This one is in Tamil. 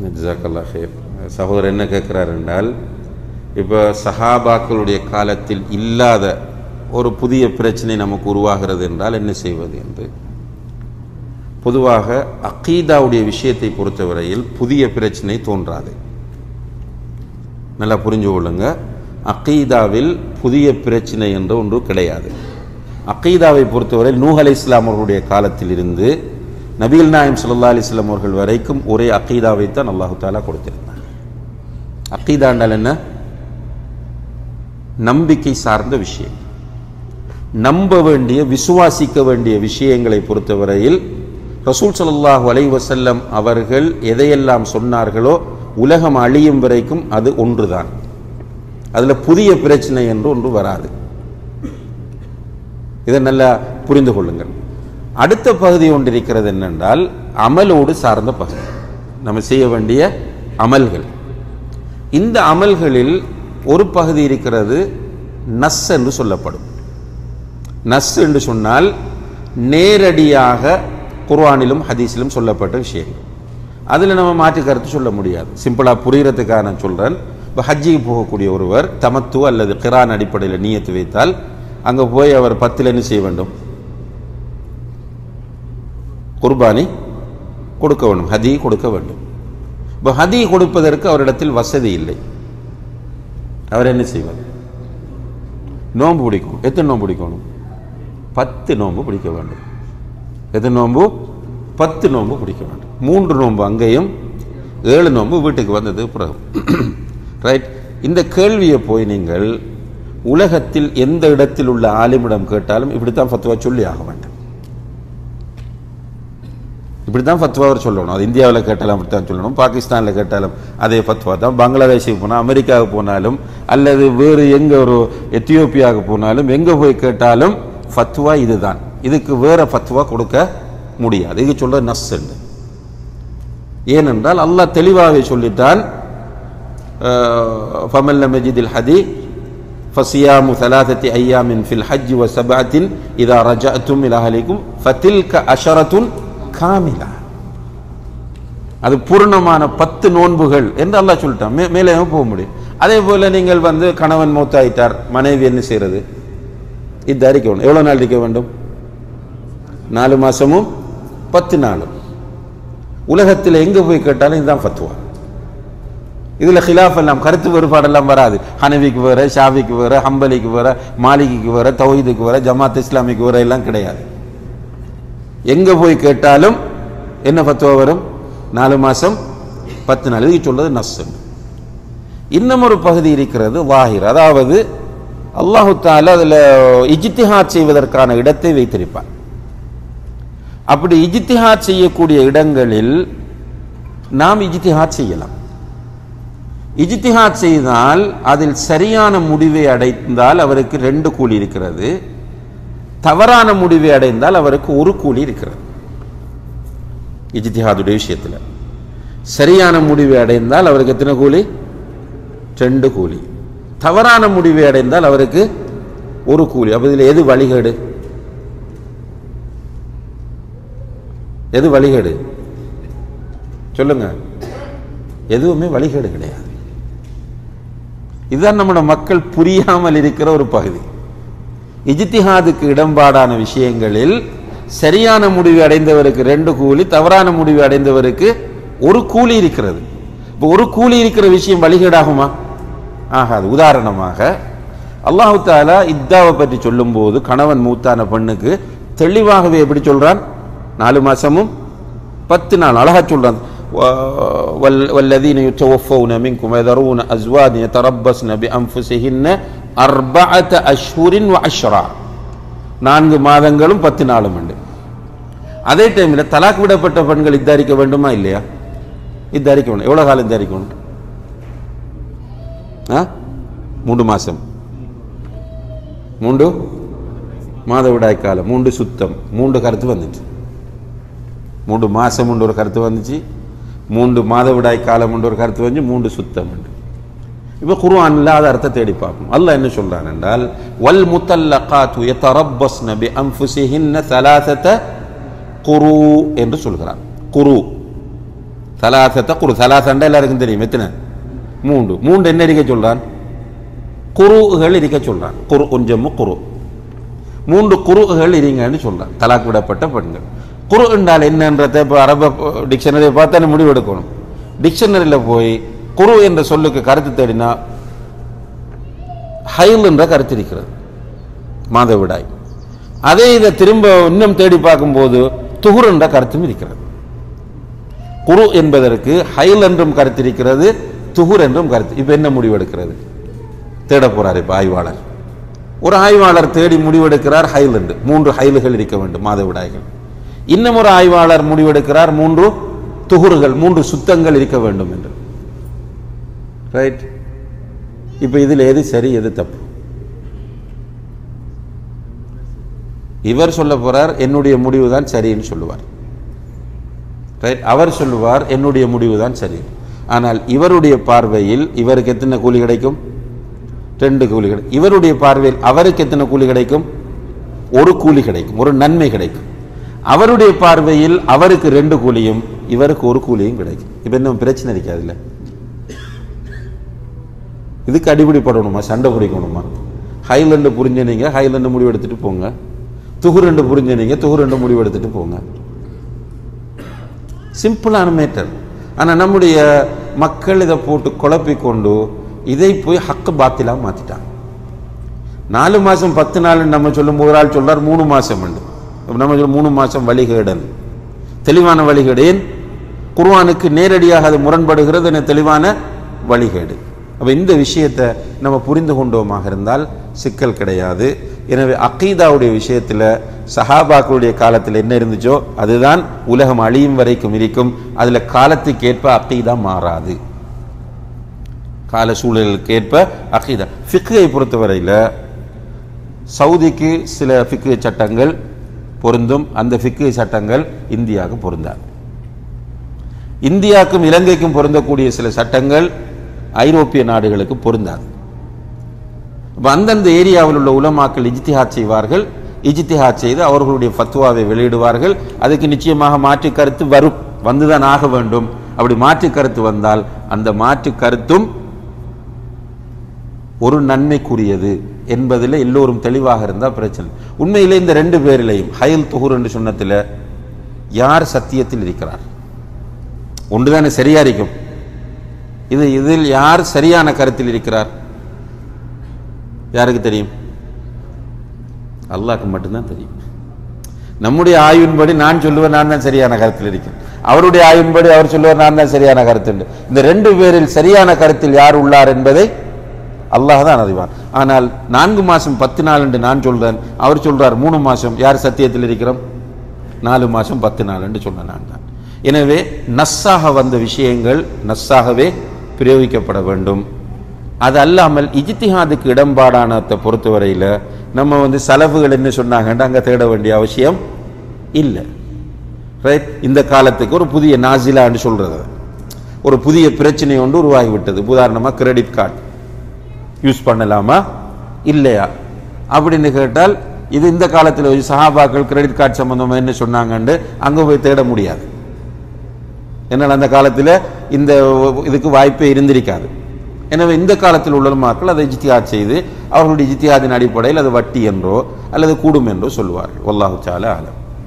ஜாக்கல்லா ஹேர் சகோதரர் என்ன கேட்குறார் என்றால் இப்போ சஹாபாக்களுடைய காலத்தில் இல்லாத ஒரு புதிய பிரச்சனை நமக்கு உருவாகிறது என்றால் என்ன செய்வது என்று? பொதுவாக அக்கீதாவுடைய விஷயத்தை பொறுத்தவரையில் புதிய பிரச்சனை தோன்றாது. நல்லா புரிஞ்சு கொள்ளுங்க. அக்கீதாவில் புதிய பிரச்சனை என்று ஒன்று கிடையாது. அக்கீதாவை பொறுத்தவரை நூஹலை இஸ்லாமர்களுடைய காலத்தில் இருந்து நபீல் நாயம் சல்லா அலிஸ்லாம் அவர்கள் வரைக்கும் ஒரே அக்கீதாவை தான் அல்லாஹு தாலா கொடுத்திருந்தாங்க அக்கீதாண்டால் என்ன? நம்பிக்கை சார்ந்த விஷயம். நம்ப வேண்டிய விசுவாசிக்க வேண்டிய விஷயங்களை பொறுத்தவரையில் ரசூல் ஸல்லல்லாஹு அலைஹி அவர்கள் எதையெல்லாம் சொன்னார்களோ உலகம் அழியும் வரைக்கும் அது ஒன்றுதான். அதில் புதிய பிரச்சனை என்று ஒன்று வராது. இதை நல்லா புரிந்து கொள்ளுங்கள். அடுத்த பகுதி ஒன்று இருக்கிறது என்னென்றால் அமலோடு சார்ந்த பகுதி. நம்ம செய்ய வேண்டிய அமல்கள். இந்த அமல்களில் ஒரு பகுதி இருக்கிறது நஸ் என்று சொல்லப்படும். நஸ் என்று சொன்னால் நேரடியாக குர்வானிலும் ஹதீஸிலும் சொல்லப்பட்ட விஷயங்கள். அதில் நம்ம மாற்று கருத்து சொல்ல முடியாது. சிம்பிளாக புரிகிறதுக்காக நான் சொல்கிறேன் இப்போ ஹஜ்ஜிக்கு போகக்கூடிய ஒருவர் தமத்துவ அல்லது கிரான் அடிப்படையில் நீயத்து வைத்தால் அங்கே போய் அவர் பத்தில் என்ன செய்ய வேண்டும்? குர்பானி கொடுக்க வேண்டும் ஹதி கொடுக்க வேண்டும். இப்போ ஹதி கொடுப்பதற்கு அவரிடத்தில் வசதி இல்லை. அவர் என்ன செய்வார்? நோன்பு பிடிக்கும். எத்தனை நோன்பு பிடிக்கணும்? பத்து நோன்பு பிடிக்க வேண்டும். எத்தனை நோன்பு? பத்து நோன்பு பிடிக்க வேண்டும். மூன்று நோன்பு அங்கேயும் ஏழு நோன்பு வீட்டுக்கு வந்தது பிறகு. ரைட் இந்த கேள்வியை போய் நீங்கள் உலகத்தில் எந்த இடத்தில் உள்ள ஆலிமிடம் கேட்டாலும் இப்படித்தான் பத்துவா சொல்லி ஆக வேண்டும் இப்படி தான் ஃபத்வாவர் சொல்லணும். அது இந்தியாவில் கேட்டாலும் அப்படி தான் சொல்லணும். பாகிஸ்தானில் கேட்டாலும் அதே ஃபத்வா தான். பங்களாதேஷுக்கு போனால் அமெரிக்காவுக்கு போனாலும் அல்லது வேறு எங்கே ஒரு எத்தியோப்பியாவுக்கு போனாலும் எங்கே போய் கேட்டாலும் ஃபத்வா இதுதான். இதுக்கு வேறு ஃபத்வா கொடுக்க முடியாது. இது சொல்ல நஸ்ஸுண்டு ஏனென்றால் அல்லாஹ் தெளிவாகவே சொல்லிட்டான் ஃபமல்ல மஜிதில் ஹதி ஃபசியாமு சலாசத்தி ஐயாமின் ஃபில் ஹஜ் வ சபாத்தின் இதா ரஜாத்தும் இலஹலிக்கும் ஃபத்தில்க அஷரத்துன் காமிலா. அது பூர்ணமான பத்து நோன்புகள் என்று அல்லா சொல்லிட்டான். மே மேலே போக முடியும்? அதே போல நீங்கள் வந்து கணவன் மூத்தாயிட்டார் மனைவி என்ன செய்யறது? இது வேண்டும் எவ்வளவு நாள் இருக்க வேண்டும்? நாலு மாசமும்? பத்து நாளும். உலகத்தில் எங்க போய் கேட்டாலும் இதுதான் ஃபத்வா. இதுல ஹிலாஃப் எல்லாம் கருத்து வேறுபாடெல்லாம் வராது. ஹனவிக்கு வேற ஷாவிக்கு வேற ஹம்பலிக்கு வேற மாலிகிக்கு வேற தௌஹீதுக்கு வேற ஜமாத் இஸ்லாமிக்கு வேற எல்லாம் கிடையாது. எங்க போய் கேட்டாலும் என்ன ஃபத்வா வரும்? நாலு மாசம் பத்து நாள். இதுக்கு சொல்றது நஸ் இன்னும் ஒரு பகுதி இருக்கிறது வாஹிர். அதாவது அல்லாஹு தால அதுல இஜித்திஹாத் செய்வதற்கான இடத்தை வைத்திருப்பார். அப்படி இஜித்திஹாத் செய்யக்கூடிய இடங்களில் நாம் இஜித்திஹாத் செய்யலாம். இஜித்திஹாத் செய்தால் அதில் சரியான முடிவை அடைந்தால் அவருக்கு ரெண்டு கூலி இருக்கிறது. தவறான முடிவை அடைந்தால் அவருக்கு ஒரு கூலி இருக்கிறது. இஜித்திஹாதுடைய விஷயத்தில். சரியான முடிவை அடைந்தால் அவருக்கு எத்தனை கூலி? ரெண்டு கூலி. தவறான முடிவை அடைந்தால் அவருக்கு ஒரு கூலி. அப்போ இதில் எது வழிகேடு? எது வழிகேடு? சொல்லுங்க. எதுவுமே வழிகேடு கிடையாது. இதுதான் நம்மளோட மக்கள் புரியாமல் இருக்கிற ஒரு பகுதி. இஜித்திஹாதுக்கு இடம்பாடான விஷயங்களில் சரியான முடிவு அடைந்தவருக்கு ரெண்டு கூலி தவறான முடிவு அடைந்தவருக்கு ஒரு கூலி இருக்கிறது இப்போ ஒரு கூலி இருக்கிற விஷயம் வழிகேடாகுமா ஆகாது உதாரணமாக அல்லாஹு தாலா இத்தாவை பற்றி சொல்லும்போது கணவன் மூத்தான பெண்ணுக்கு தெளிவாகவே எப்படி சொல்றான் நாலு மாசமும் பத்து நாள் அழகா சொல்றான் والذين يتوفون منكم ويذرون أزواج يتربصن بأنفسهن அர்பஅத்த அஷ்ஹூரின் அஷ்ரா நான்கு மாதங்களும் பத்து நாளும் உண்டு. அதே டைமில் தலாக் விடப்பட்ட பெண்கள் இத்தாரிக்க வேண்டுமா இல்லையா? இத்தாரிக்க வேண்டும் எவ்வளோ காலம் இத்தாரிக்கணும் ஆ? மூன்று மாதம் மூன்று? மாதவிடாய் காலம். மூன்று சுத்தம். மூன்று கருத்து வந்துச்சு. மூன்று மாதம் ஒரு கருத்து வந்துச்சு. மூன்று மாதவிடாய் காலம் உண்டு ஒரு கருத்து வந்து மூன்று சுத்தம் உண்டு. இப்போ குர்ஆன் இல்லாத அர்த்தத்தை தேடி பார்ப்போம். அல்லாஹ் என்ன சொல்றான் என்றால் வல் முத்தல்லகாத்து யதரப்பஸ்ன நபி அம்ஃபுசிஹின்ன தலாசத குரு என்று சொல்கிறான். குரு. தலாசத்த குரு. தலாசண்டா எல்லாருக்கும் தெரியும். எத்தனை? மூன்று. மூன்று என்ன இருக்க சொல்றான்? குருகள் இருக்க சொல்றான். குரு கொஞ்சம் குரு. மூன்று குருகள் இருங்கன்னு சொல்றான். தலாக்கு விடப்பட்ட பெண்கள். குரு என்றால் என்னன்றத இப்போ அரப டிக்ஷனரியை பார்த்தா முடிவு எடுக்கணும் டிக்ஷனரியில் போய் குரு என்ற சொல்லுக்கு கருத்து தேடினா ஹைல் என்ற கருத்து இருக்கிறது. மாதவிடாய். அதே இதை திரும்ப இன்னும் தேடி பார்க்கும்போது துகுர் என்ற கருத்தும் இருக்கிறது. குரு என்பதற்கு ஹைல் என்றும் கருத்து இருக்கிறது துகுர் என்றும் கருத்து. இப்போ என்ன முடிவெடுக்கிறது? தேட போறார் இப்போ ஆய்வாளர். ஒரு ஆய்வாளர் தேடி முடிவெடுக்கிறார் ஹைல் என்று. மூன்று ஹைல்கள் இருக்க வேண்டும் மாதவிடாய்கள். இன்னும் ஒரு ஆய்வாளர் முடிவெடுக்கிறார் மூன்று துகுறுகள் மூன்று சுத்தங்கள் இருக்க வேண்டும் என்று. ரைட் இப்போ இதில் எது சரி எது தப்பு? இவர் சொல்ல போறார் என்னுடைய முடிவு தான் சரின்னு சொல்லுவார். ரைட் அவர் சொல்லுவார் என்னுடைய முடிவு தான் சரி. ஆனால் இவருடைய பார்வையில் இவருக்கு எத்தனை கூலி கிடைக்கும்? ரெண்டு கூலி கிடைக்கும் இவருடைய பார்வையில் அவருக்கு எத்தனை கூலி கிடைக்கும்? ஒரு கூலி கிடைக்கும் ஒரு நன்மை கிடைக்கும். அவருடைய பார்வையில் அவருக்கு ரெண்டு கூலியும் இவருக்கு ஒரு கூலியும் கிடைக்கும். இப்போ என்ன பிரச்சனை இருக்காதுல்ல? இதுக்கு அடிப்படை படணுமா? சண்டை பிடிக்கணுமா ஹைலண்டு புரிஞ்ச நீங்க ஹைலண்டு முடிவு எடுத்துட்டு போங்க துகுரெண்டு புரிஞ்ச நீங்க துகுரெண்டு முடிவு எடுத்துட்டு போங்க. சிம்பிளான மேட்டர். ஆனா நம்முடைய மக்கள் இதை போட்டு குழப்பிக் கொண்டு இதை போய் ஹக்கு பாத்திலா மாத்திட்டாங்க. நாலு மாசம் பத்து நாள் நம்ம சொல்லும் ஒரு ஆள் சொல்றார் மூணு மாசம் உண்டு நம்ம சொல்ல மூணு மாசம் வழிகேடன் தெளிவான வழிகேடு ஏன்? குர்ஆனுக்கு நேரடியாக அது முரண்படுகிறது என தெளிவான வழிகேடு. அப்போ இந்த விஷயத்தை நம்ம புரிந்து கொண்டோமாக இருந்தால் சிக்கல் கிடையாது. எனவே அக்கீதாவுடைய விஷயத்துல சஹாபாக்களுடைய காலத்தில் என்ன இருந்துச்சோ அதுதான் உலகம் அழியும் வரைக்கும் இருக்கும். அதில் காலத்துக்கு ஏற்ப அக்கீதா மாறாது. கால சூழலுக்கு ஏற்ப அக்கீதா ஃபிக்கை பொறுத்தவரையில் சவுதிக்கு சில ஃபிக்கு சட்டங்கள் பொருந்தும். அந்த ஃபிக்கு சட்டங்கள் இந்தியாவுக்கு பொருந்தாது. இந்தியாவுக்கும் இலங்கைக்கும் பொருந்தக்கூடிய சில சட்டங்கள் ஐரோப்பிய நாடுகளுக்கு பொருந்தாது. அந்தந்த ஏரியாவில் உள்ள உலமாக்கள் இஜ்திஹாத் செய்வார்கள். இஜ்திஹாத் செய்து அவர்களுடைய ஃபத்வாவை வெளியிடுவார்கள். அதுக்கு நிச்சயமாக மாற்று கருத்து வரும். வந்துதான் ஆக வேண்டும். அப்படி மாற்று கருத்து வந்தால் அந்த மாற்று கருத்தும் ஒரு நன்மைக்குரியது என்பதில் எல்லோரும் தெளிவாக இருந்தால் பிரச்சனை உண்மையிலே இந்த ரெண்டு பேரிலையும் ஹயல் துகுர் என்று சொன்னத்தில் யார் சத்தியத்தில் இருக்கிறார்? ஒன்றுதானே சரியா இருக்கும். இது இதில் யார் சரியான கருத்தில் இருக்கிறார்? யாருக்கு தெரியும்? அல்லாக்கு மட்டும்தான் தெரியும். நம்முடைய ஆய்வின்படி நான் சொல்லுவேன் நான் தான் சரியான கருத்தில் இருக்கேன் அவருடைய ஆய்வின்படி அவர் சொல்லுவார் நான் தான் சரியான கருத்து இந்த ரெண்டு பேரில் சரியான கருத்தில் யார் உள்ளார் என்பதை அல்லாஹ் தான் அறிவான். ஆனால் நான்கு மாசம் பத்து நாள் என்று நான் சொல்றேன் அவர் சொல்றார் மூணு மாசம். யார் சத்தியத்தில் இருக்கிறோம்? நாலு மாசம் பத்து நாள் என்று சொன்ன நான் தான். எனவே நஸ்ஸாக வந்த விஷயங்கள் நஸ்ஸாகவே பிரயோகிக்கப்பட வேண்டும். அது அல்லாமல் இஜித்திஹாதுக்கு இடம்பாடானத்தை பொறுத்தவரையில் நம்ம வந்து செலவுகள் என்ன சொன்னாங்கன்னு அங்கே தேட வேண்டிய அவசியம் இல்லை. ரைட் இந்த காலத்துக்கு ஒரு புதிய நாசிலான்னு சொல்கிறது ஒரு புதிய பிரச்சனை ஒன்று உருவாகிவிட்டது. உதாரணமாக கிரெடிட் கார்டு யூஸ் பண்ணலாமா? இல்லையா? அப்படின்னு கேட்டால் இது இந்த காலத்தில் சஹாபாக்கள் கிரெடிட் கார்டு சம்மந்தமாக என்ன சொன்னாங்கன்னு அங்கே போய் தேட முடியாது. என்னால் அந்த காலத்தில் இந்த இதுக்கு வாய்ப்பே இருந்திருக்காது. எனவே இந்த காலத்தில் உள்ள மக்கள் அதை இஜ்திஹாத் செய்து அவர்களுடைய இஜ்திஹாதின் அடிப்படையில் அது வட்டி என்றோ அல்லது கூடும் என்றோ சொல்லுவார்கள். ஒல்லாஹு சால ஆலம்